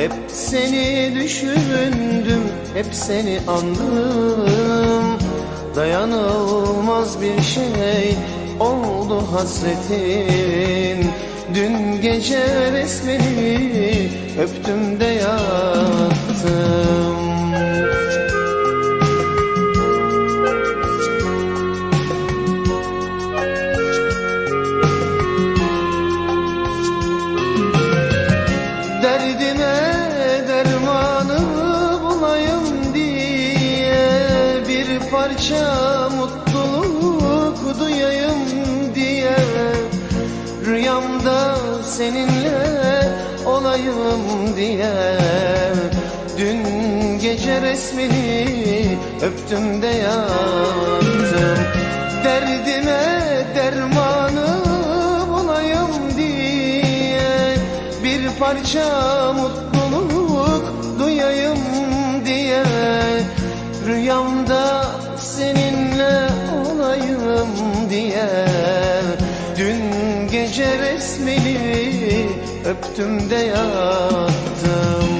Hep seni düşündüm, hep seni andım. Dayanılmaz bir şey oldu hasretin. Dün gece resmini öptüm de yattım parça mutluluk duyayım diye. Rüyamda seninle olayım diye. Dün gece resmini öptüm de yattım Derdime dermanı bulayım diye. Bir parça mutluluk Dün gece resmini öptüm de yattım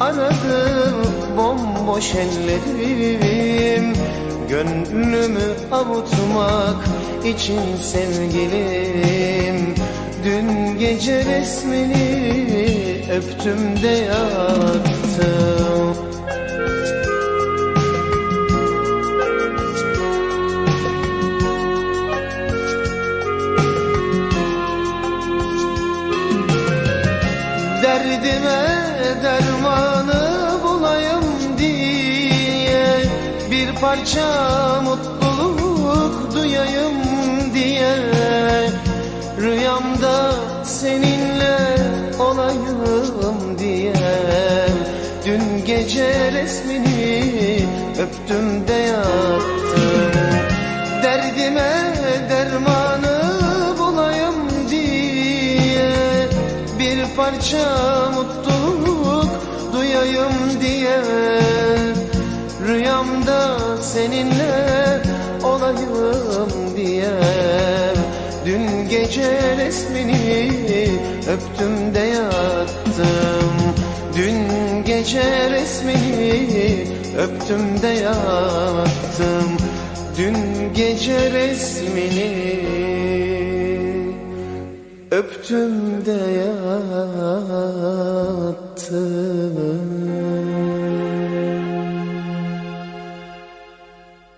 aradım bomboş ellerim. Gönlümü avutmak için sevgilim. Dün gece resmini öptüm de yattım dermanı bulayım diye Bir parça mutluluk duyayım diye. Rüyamda seninle olayım diye. Dün gece resmini öptüm de parça mutluluk duyayım diye. Rüyamda seninle olayım diye. Dün gece resmini öptüm de yattım. Dün gece resmini öptüm de yattım. Dün gece resmini öptüm de yattım.